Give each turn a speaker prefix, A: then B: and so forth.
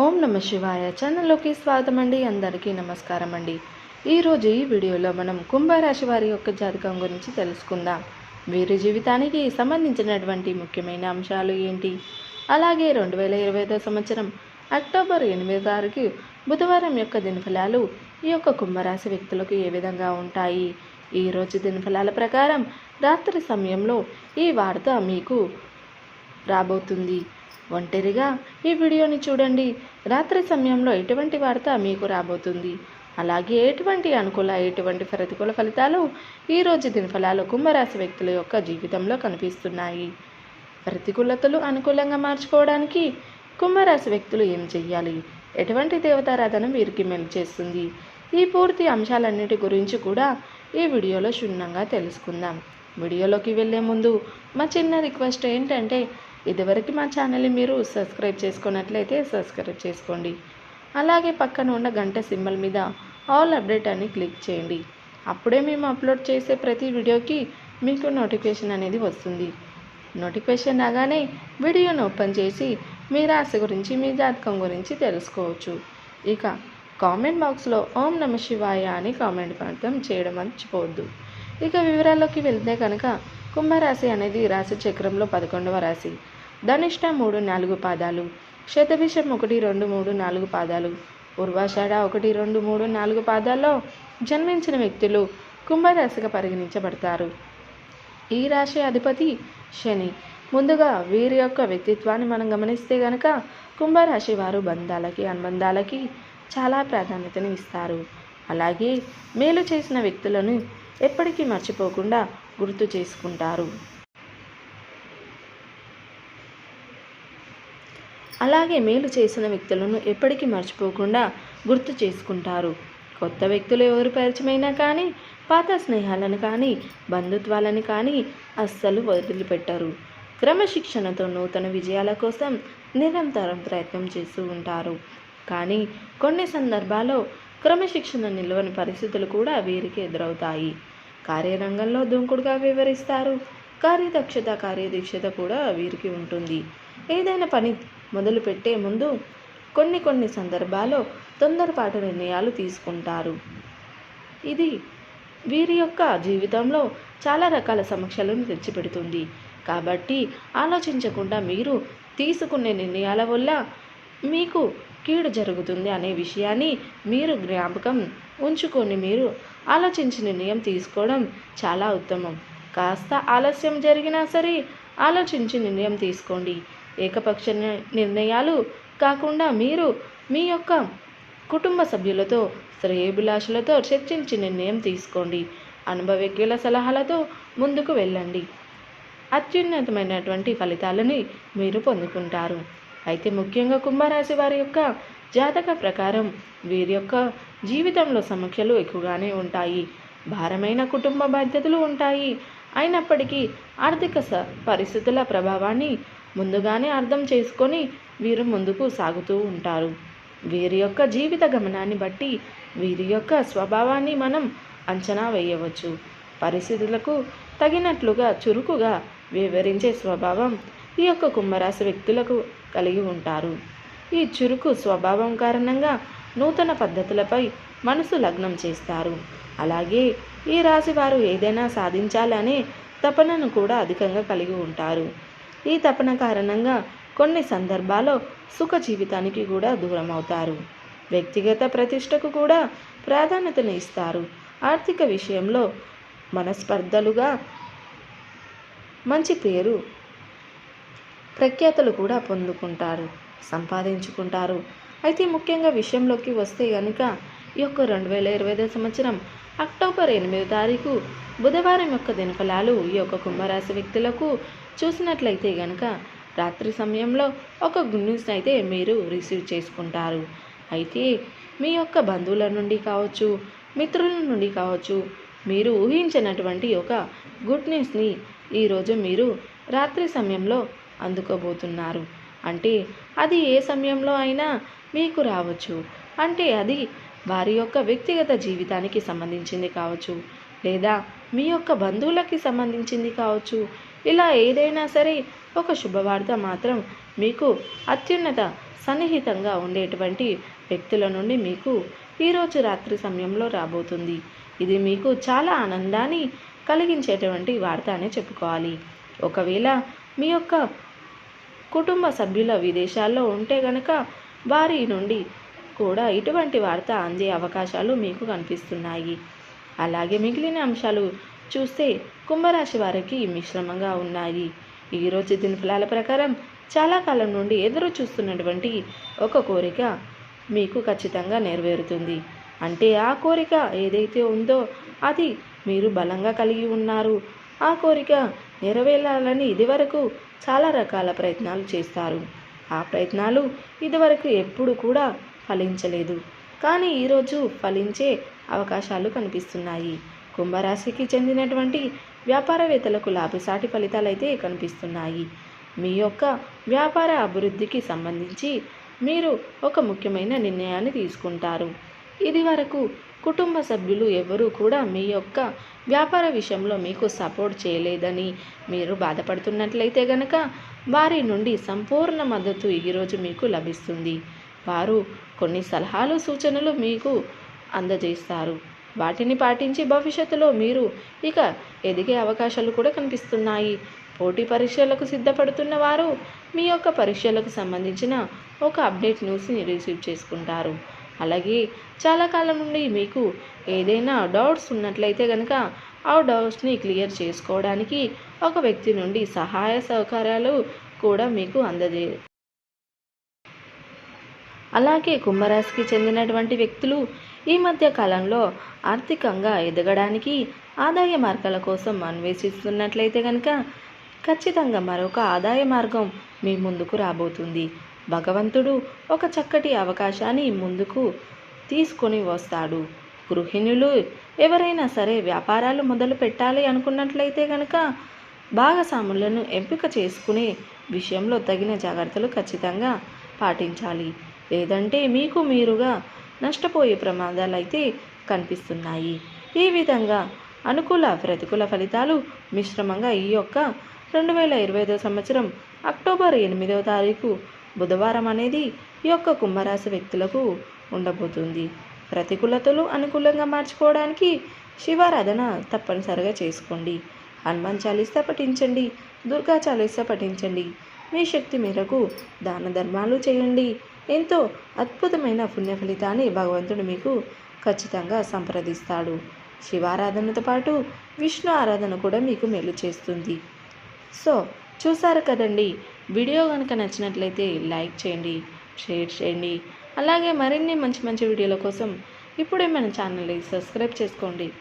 A: ఓం నమ శివాయ. ఛానల్లోకి స్వాగతం అండి అందరికీ నమస్కారం అండి ఈరోజు ఈ వీడియోలో మనం కుంభరాశి వారి యొక్క జాతకం గురించి తెలుసుకుందాం. వీరి జీవితానికి సంబంధించినటువంటి ముఖ్యమైన అంశాలు ఏంటి? అలాగే రెండు వేల ఇరవై ఐదో సంవత్సరం అక్టోబర్ ఎనిమిది తారీఖు బుధవారం యొక్క దినఫలాలు ఈ యొక్క కుంభరాశి వ్యక్తులకు ఏ విధంగా ఉంటాయి? ఈ రోజు దినఫలాల ప్రకారం రాత్రి సమయంలో ఈ వార్త మీకు రాబోతుంది. ఒంటరిగా ఈ వీడియోని చూడండి. రాత్రి సమయంలో ఎటువంటి వార్త మీకు రాబోతుంది? అలాగే ఎటువంటి అనుకూల ఎటువంటి ప్రతికూల ఫలితాలు ఈరోజు దినఫలాలు కుంభరాశి వ్యక్తుల యొక్క జీవితంలో కనిపిస్తున్నాయి? ప్రతికూలతలు అనుకూలంగా మార్చుకోవడానికి కుంభరాశి వ్యక్తులు ఏం చెయ్యాలి? ఎటువంటి దేవతారాధన వీరికి మేలు చేస్తుంది? ఈ పూర్తి అంశాలన్నిటి గురించి కూడా ఈ వీడియోలో క్షుణ్ణంగా తెలుసుకుందాం. వీడియోలోకి వెళ్ళే ముందు మా చిన్న రిక్వెస్ట్ ఏంటంటే ఇదివరకు మా ఛానల్ని మీరు సబ్స్క్రైబ్ చేసుకున్నట్లయితే సబ్స్క్రైబ్ చేసుకోండి. అలాగే పక్కన ఉన్న గంట సింబల్ మీద ఆల్ అప్డేట్ అని క్లిక్ చేయండి. అప్పుడే మేము అప్లోడ్ చేసే ప్రతి వీడియోకి మీకు నోటిఫికేషన్ అనేది వస్తుంది. నోటిఫికేషన్ రాగానే వీడియోను ఓపెన్ చేసి మీ రాశి గురించి మీ జాతకం గురించి తెలుసుకోవచ్చు. ఇక కామెంట్ బాక్స్లో ఓం నమ శివాయ అని కామెంట్ మాత్రం చేయడం మర్చిపోవద్దు. ఇక వివరాల్లోకి వెళ్తే కనుక కుంభరాశి అనేది రాశి చక్రంలో పదకొండవ రాశి. ధనిష్ట మూడు నాలుగు పాదాలు శతభిషం ఒకటి రెండు మూడు నాలుగు పాదాలు ఉర్వాషాఢ ఒకటి రెండు మూడు నాలుగు పాదాల్లో జన్మించిన వ్యక్తులు కుంభరాశిగా పరిగణించబడతారు. ఈ రాశి అధిపతి శని. ముందుగా వీరి యొక్క వ్యక్తిత్వాన్ని మనం గమనిస్తే గనక కుంభరాశి వారు బంధాలకి అనుబంధాలకి చాలా ప్రాధాన్యతను ఇస్తారు. అలాగే మేలు చేసిన వ్యక్తులను ఎప్పటికీ మర్చిపోకుండా గుర్తు చేసుకుంటారు. అలాగే మేలు చేసిన వ్యక్తులను ఎప్పటికీ మర్చిపోకుండా గుర్తు చేసుకుంటారు. కొత్త వ్యక్తులు ఎవరు పరిచయమైనా కానీ పాత స్నేహాలను కానీ బంధుత్వాలను కానీ అస్సలు వదిలిపెట్టరు. క్రమశిక్షణతో నూతన విజయాల కోసం నిరంతరం ప్రయత్నం చేస్తూ ఉంటారు. కానీ కొన్ని సందర్భాల్లో క్రమశిక్షణ నిలవని పరిస్థితులు కూడా వీరికి ఎదురవుతాయి. కార్యరంగంలో దూకుడుగా వివరిస్తారు. కార్యదక్షత కార్యదీక్షత కూడా వీరికి ఉంటుంది. ఏదైనా పని మొదలుపెట్టే ముందు కొన్ని కొన్ని సందర్భాల్లో తొందరపాటు నిర్ణయాలు తీసుకుంటారు. ఇది వీరి యొక్క జీవితంలో చాలా రకాల సమస్యలను తెచ్చిపెడుతుంది. కాబట్టి ఆలోచించకుండా మీరు తీసుకునే నిర్ణయాల వల్ల మీకు కీడు జరుగుతుంది అనే విషయాన్ని మీరు జ్ఞాపకం ఉంచుకొని మీరు ఆలోచించి నిర్ణయం తీసుకోవడం చాలా ఉత్తమం. కాస్త ఆలస్యం జరిగినా సరే ఆలోచించి నిర్ణయం తీసుకోండి. ఏకపక్ష నిర్ణయాలు కాకుండా మీరు మీ యొక్క కుటుంబ సభ్యులతో శ్రేయభిలాషులతో చర్చించి నిర్ణయం తీసుకోండి. అనుభవజ్ఞుల సలహాలతో ముందుకు వెళ్ళండి. అత్యున్నతమైనటువంటి ఫలితాలని మీరు పొందుకుంటారు. అయితే ముఖ్యంగా కుంభరాశి వారి యొక్క జాతక ప్రకారం వీరి యొక్క జీవితంలో సమస్యలు ఎక్కువగానే ఉంటాయి. భారమైన కుటుంబ బాధ్యతలు ఉంటాయి. అయినప్పటికీ ఆర్థిక స పరిస్థితుల ప్రభావాన్ని ముందుగానే అర్థం చేసుకొని వీరు ముందుకు సాగుతూ ఉంటారు. వీరి యొక్క జీవిత గమనాన్ని బట్టి వీరి యొక్క స్వభావాన్ని మనం అంచనా వేయవచ్చు. పరిస్థితులకు తగినట్లుగా చురుకుగా వివరించే స్వభావం ఈ యొక్క కుంభరాశి వ్యక్తులకు కలిగి ఉంటారు. ఈ చురుకు స్వభావం కారణంగా నూతన పద్ధతులపై మనసు లగ్నం చేస్తారు. అలాగే ఈ రాశి వారు ఏదైనా సాధించాలనే తపనను కూడా అధికంగా కలిగి ఉంటారు. ఈ తపన కారణంగా కొన్ని సందర్భాల్లో సుఖ జీవితానికి కూడా దూరం అవుతారు వ్యక్తిగత ప్రతిష్టకు కూడా ప్రాధాన్యతను ఇస్తారు. ఆర్థిక విషయంలో మనస్పర్ధలుగా మంచి పేరు ప్రఖ్యాతలు కూడా పొందుకుంటారు సంపాదించుకుంటారు. అయితే ముఖ్యంగా విషయంలోకి వస్తే కనుక ఈ యొక్క రెండు వేల ఇరవై ఐదో సంవత్సరం అక్టోబర్ ఎనిమిదో తారీఖు బుధవారం యొక్క దినఫలాలు ఈ యొక్క కుంభరాశి వ్యక్తులకు చూసినట్లయితే గనక రాత్రి సమయంలో ఒక గుడ్ న్యూస్ అయితే మీరు రిసీవ్ చేసుకుంటారు. అయితే మీ యొక్క బంధువుల నుండి కావచ్చు మిత్రుల నుండి కావచ్చు మీరు ఊహించినటువంటి ఒక గుడ్ న్యూస్ని ఈరోజు మీరు రాత్రి సమయంలో అందుకోబోతున్నారు. అంటే అది ఏ సమయంలో అయినా మీకు రావచ్చు. అంటే అది వారి యొక్క వ్యక్తిగత జీవితానికి సంబంధించింది కావచ్చు లేదా మీ యొక్క బంధువులకి సంబంధించింది కావచ్చు ఇలా ఏదైనా సరే ఒక శుభవార్త మాత్రం మీకు అత్యున్నత సన్నిహితంగా ఉండేటువంటి వ్యక్తుల నుండి మీకు ఈరోజు రాత్రి సమయంలో రాబోతుంది. ఇది మీకు చాలా ఆనందాన్ని కలిగించేటువంటి వార్త అనే చెప్పుకోవాలి. ఒకవేళ మీ యొక్క కుటుంబ సభ్యుల విదేశాల్లో ఉంటే గనక వారి నుండి కూడా ఇటువంటి వార్త అందే అవకాశాలు మీకు కనిపిస్తున్నాయి. అలాగే మిగిలిన అంశాలు చూస్తే కుంభరాశి వారికి మిశ్రమంగా ఉన్నాయి. ఈరోజు దినఫలాల ప్రకారం చాలా కాలం నుండి ఎదురు చూస్తున్నటువంటి ఒక కోరిక మీకు ఖచ్చితంగా నెరవేరుతుంది. అంటే ఆ కోరిక ఏదైతే ఉందో అది మీరు బలంగా కలిగి ఉన్నారు. ఆ కోరిక నెరవేరాలని ఇదివరకు చాలా రకాల ప్రయత్నాలు చేస్తారు. ఆ ప్రయత్నాలు ఇదివరకు ఎప్పుడు కూడా ఫలించలేదు. కానీ ఈరోజు ఫలించే అవకాశాలు కనిపిస్తున్నాయి. కుంభరాశికి చెందినటువంటి వ్యాపారవేత్తలకు లాభసాటి ఫలితాలైతే కనిపిస్తున్నాయి. మీ యొక్క వ్యాపార అభివృద్ధికి సంబంధించి మీరు ఒక ముఖ్యమైన నిర్ణయాన్ని తీసుకుంటారు. ఇది వరకు కుటుంబ సభ్యులు ఎవరూ కూడా మీ యొక్క వ్యాపార విషయంలో మీకు సపోర్ట్ చేయలేదని మీరు బాధపడుతున్నట్లయితే గనక వారి నుండి సంపూర్ణ మద్దతు ఈరోజు మీకు లభిస్తుంది. వారు కొన్ని సలహాలు సూచనలు మీకు అందజేస్తారు. వాటిని పాటించి భవిష్యత్తులో మీరు ఇక ఎదిగే అవకాశాలు కూడా కనిపిస్తున్నాయి. పోటీ పరీక్షలకు సిద్ధపడుతున్న వారు మీ యొక్క పరీక్షలకు సంబంధించిన ఒక అప్డేట్ న్యూస్ని రిసీవ్ చేసుకుంటారు. అలాగే చాలా కాలం నుండి మీకు ఏదైనా డౌట్స్ ఉన్నట్లయితే కనుక ఆ డౌట్స్ని క్లియర్ చేసుకోవడానికి ఒక వ్యక్తి నుండి సహాయ సహకారాలు కూడా మీకు అందజే అలాగే కుంభరాశికి చెందినటువంటి వ్యక్తులు ఈ మధ్య కాలంలో ఆర్థికంగా ఎదగడానికి ఆదాయ మార్గాల కోసం అన్వేషిస్తున్నట్లయితే కనుక ఖచ్చితంగా మరొక ఆదాయ మార్గం మీ ముందుకు రాబోతుంది. భగవంతుడు ఒక చక్కటి అవకాశాన్ని ముందుకు తీసుకొని వస్తాడు. గృహిణులు ఎవరైనా సరే వ్యాపారాలు మొదలు పెట్టాలి అనుకున్నట్లయితే కనుక భాగస్వాములను ఎంపిక చేసుకునే విషయంలో తగిన జాగ్రత్తలు ఖచ్చితంగా పాటించాలి. లేదంటే మీకు మీరుగా నష్టపోయే ప్రమాదాలు అయితే కనిపిస్తున్నాయి. ఈ విధంగా అనుకూల ప్రతికూల ఫలితాలు మిశ్రమంగా ఈ యొక్క రెండు వేల ఇరవై ఐదో సంవత్సరం అక్టోబర్ ఎనిమిదవ తారీఖు బుధవారం అనేది ఈ యొక్క కుంభరాశి వ్యక్తులకు ఉండబోతుంది. ప్రతికూలతలు అనుకూలంగా మార్చుకోవడానికి శివారాధన తప్పనిసరిగా చేసుకోండి. హనుమాన్ చాలీసా పఠించండి దుర్గా చాలీసా పఠించండి. మీ శక్తి మేరకు దాన ధర్మాలు చేయండి. ఎంతో అద్భుతమైన పుణ్య ఫలితాన్ని భగవంతుడు మీకు ఖచ్చితంగా సంప్రదిస్తాడు. శివారాధనతో పాటు విష్ణు ఆరాధన కూడా మీకు మేలు చేస్తుంది. సో చూసారు కదండి? వీడియో కనుక నచ్చినట్లయితే లైక్ చేయండి షేర్ చేయండి. అలాగే మరిన్ని మంచి మంచి వీడియోల కోసం ఇప్పుడే మన ఛానల్ని సబ్స్క్రైబ్ చేసుకోండి.